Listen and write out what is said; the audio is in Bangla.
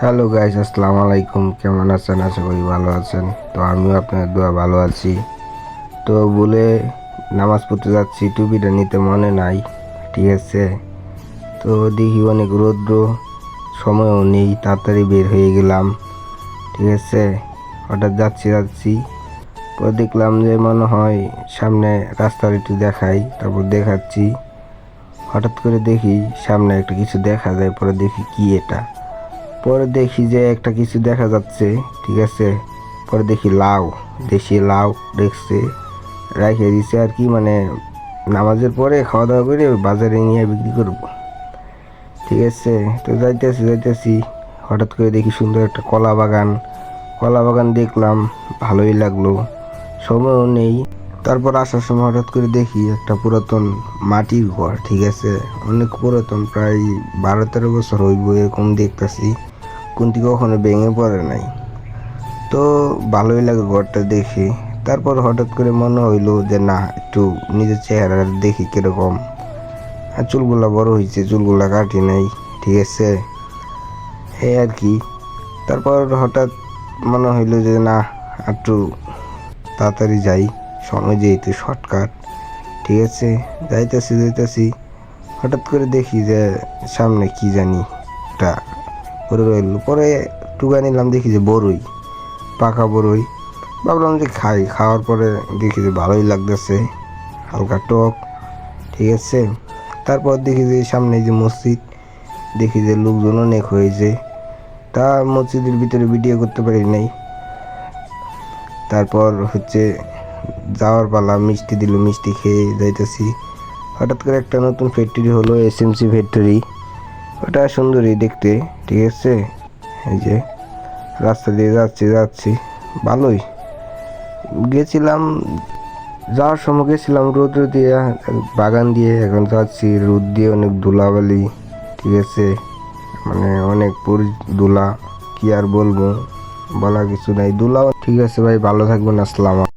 হ্যালো গাইস, আসসালামু আলাইকুম। কেমন আছেন? আশা করি ভালো আছেন। তো আমিও আপনার দোয়া ভালো আছি। তো বলে নামাজ পড়তে যাচ্ছি, টুপিটা নিতে মনে নাই, ঠিক আছে? তো দেখি অনেক রৌদ্র, সময়ও নেই, তাড়াতাড়ি বের হয়ে গেলাম, ঠিক আছে? হঠাৎ যাচ্ছি যাচ্ছি। পরে দেখলাম যে মনে হয় সামনে রাস্তার একটু দেখাই, তারপর দেখাচ্ছি। হঠাৎ করে দেখি সামনে একটা কিছু দেখা যায়, পরে দেখি কি এটা। পরে দেখি যে একটা কিছু দেখা যাচ্ছে, ঠিক আছে? পরে দেখি লাউ, দেশি লাউ দেখছে রাখে দিছে আর কি মানে নামাজের পরে খাওয়া দাওয়া করে বাজারে নিয়ে বিক্রি করব। ঠিক আছে? তো যাইতেছি যাইতেছি, হঠাৎ করে দেখি সুন্দর একটা কলা বাগান। কলা বাগান দেখলাম, ভালোই লাগল, সময়ও নেই। তারপর আসার সময় হঠাৎ করে দেখি একটা পুরাতন মাটির ঘর, ঠিক আছে? অনেক পুরাতন, প্রায় বারো তেরো বছর হইব এরকম দেখতেছি। কোনটি কখনো ভেঙে পড়ে নাই। তো ভালোই লাগে ঘরটা দেখে। তারপর হঠাৎ করে মনে হইল যে, না, একটু নিজের চেহারা দেখি কীরকম। আর চুলগুলা বড় হয়েছে চুলগুলা কাটি নাই, ঠিক আছে? এই আর কি। তারপর হঠাৎ মনে হইল যে, না, একটু তাড়াতাড়ি যাই। সময় যেহেতু শর্টকাট, ঠিক আছে? যাইতেছি যাইতেছি। হঠাৎ করে দেখি যে, সামনে কি জানি একটা পরে রইল। পরে টুকা নিলাম, দেখি যে বড়ই পাকা বড়ই ভাবলাম যে খাই, খাওয়ার পরে দেখি যে ভালোই লাগতেছে, হালকা টক, ঠিক আছে। তারপর দেখি যে সামনে যে মসজিদ, দেখি যে লোকজন অনেক হয়েছে। তা মসজিদের ভিতরে ভিডিও করতে পারি নাই। তারপর হচ্ছে যাওয়ার পালা, মিষ্টি দিল, মিষ্টি খেয়ে যাইতেছি। হঠাৎ করে একটা নতুন ফ্যাক্টরি হলো এস এম সি ফ্যাক্টরি ওটা সুন্দরই দেখতে, ঠিক আছে? এই যে, রাস্তা দিয়ে যাচ্ছি যাচ্ছি। ভালোই। গেছিলাম, যাওয়ার সময় গেছিলাম রোদ দিয়ে, বাগান দিয়ে। এখন যাচ্ছি, রোদ দিয়ে অনেক ধুলাবালি, ঠিক আছে? মানে অনেক পরি ধুলা, কি আর বলব? বলা কিছু নাই। ধুলাও ঠিক আছে ভাই, ভালো থাকবেন, আসসালাম